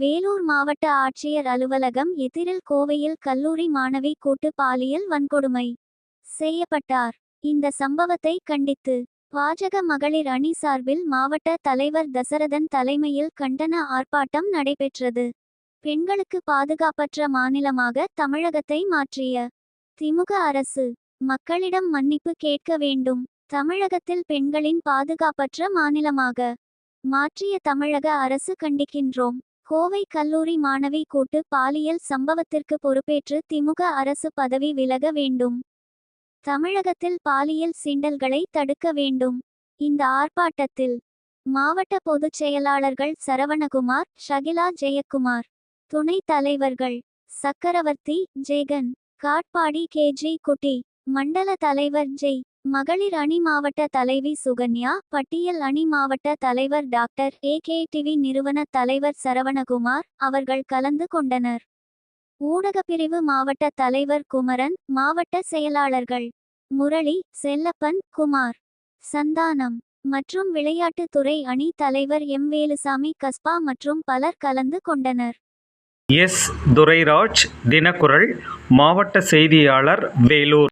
வேலூர் மாவட்ட ஆட்சியர் அலுவலகம் எதிரில் கோவையில் கல்லூரி மாணவி கூட்டு பாலியல் வன்கொடுமை செய்யப்பட்டார். இந்த சம்பவத்தை கண்டித்து பாஜக மகளிர் அணி சார்பில் மாவட்ட தலைவர் தசரதன் தலைமையில் கண்டன ஆர்ப்பாட்டம் நடைபெற்றது. பெண்களுக்கு பாதுகாப்பற்ற மாநிலமாக தமிழகத்தை மாற்றிய திமுக அரசு மக்களிடம் மன்னிப்பு கேட்க வேண்டும். தமிழகத்தில் பெண்களின் பாதுகாப்பற்ற மாநிலமாக மாற்றிய தமிழக அரசு கண்டிக்கின்றோம். கோவை கல்லூரி மாணவி கூட்டு பாலியல் சம்பவத்திற்கு பொறுப்பேற்று திமுக அரசு பதவி விலக வேண்டும். தமிழகத்தில் பாலியல் சீண்டல்களை தடுக்க வேண்டும். இந்த ஆர்ப்பாட்டத்தில் மாவட்ட பொதுச் செயலாளர்கள் சரவணகுமார் ஷகிலா ஜெயக்குமார் துணைத் தலைவர்கள் சக்கரவர்த்தி ஜெகன் காட்பாடி கேஜி குட்டி மண்டல தலைவர் ஜெய் மகளிர் அணி மாவட்ட தலைவி சுகன்யா பட்டியல் அணி மாவட்ட தலைவர் டாக்டர் ஏ கே டிவி நிறுவன தலைவர் சரவணகுமார் அவர்கள் கலந்து கொண்டனர். ஊடகப்பிரிவு மாவட்ட தலைவர் குமரன் மாவட்ட செயலாளர்கள் முரளி செல்லப்பன் குமார் சந்தானம் மற்றும் விளையாட்டுத்துறை அணி தலைவர் எம் வேலுசாமி கஸ்பா மற்றும் பலர் கலந்து கொண்டனர். எஸ் துரைராஜ் தினக்குரல் மாவட்ட செய்தியாளர் வேலூர்.